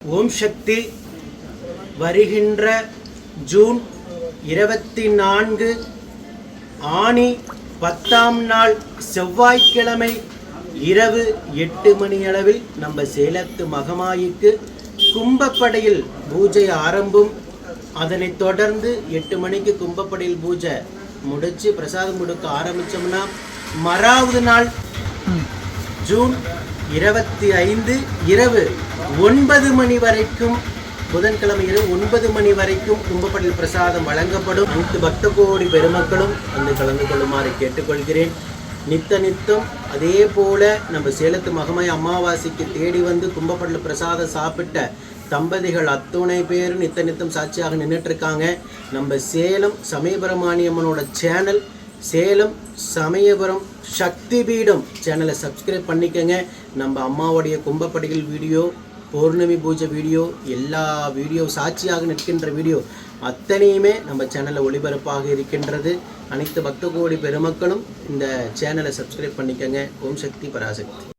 ஓம் சக்தி வருகின்ற ஜூன் இருபத்தி நான்கு ஆணி பத்தாம் நாள் செவ்வாய்க்கிழமை இரவு எட்டு மணி அளவில் நம்ம சேலத்து மகமாயிக்கு கும்பப்படையில் பூஜை ஆரம்பம். அதனைத் தொடர்ந்து எட்டு மணிக்கு கும்பப்படையில் பூஜை முடிச்சு பிரசாதம் கொடுக்க ஆரம்பிச்சோம்னா மறாவது நாள் ஜூன் இருபத்தி ஐந்து இரவு ஒன்பது மணி வரைக்கும் புதன்கிழமை இரவு ஒன்பது மணி வரைக்கும் கும்பப்படையில் பிரசாதம் வழங்கப்படும். அனைத்து பக்த கோடி பெருமக்களும் வந்து கலந்து கொள்ளுமாறு கேட்டுக்கொள்கிறேன். நித்த நித்தம் அதே போல நம்ம சேலத்து மகமாய் அமாவாசைக்கு தேடி வந்து கும்பப்படையில் பிரசாதம் சாப்பிட்ட தம்பதிகள் அத்துணை பேரும் நித்த நித்தம் சாட்சியாக நின்றுட்டு இருக்காங்க நம்ம சேலம் சமயபுரமானியம்மனோட சேனல் சேலம் சமயபுரம் சக்தி பீடம் சேனலை சப்ஸ்கிரைப் பண்ணிக்கங்க. நம்ம அம்மாவுடைய கும்பப்படிகள் வீடியோ பௌர்ணமி பூஜை வீடியோ எல்லா வீடியோ சாட்சியாக நிற்கின்ற வீடியோ அத்தனையுமே நம்ம சேனலில் ஒளிபரப்பாக இருக்கின்றது. அனைத்து பக்த கோடி பெருமக்களும் இந்த சேனலை சப்ஸ்கிரைப் பண்ணிக்கங்க. ஓம் சக்தி பராசக்தி.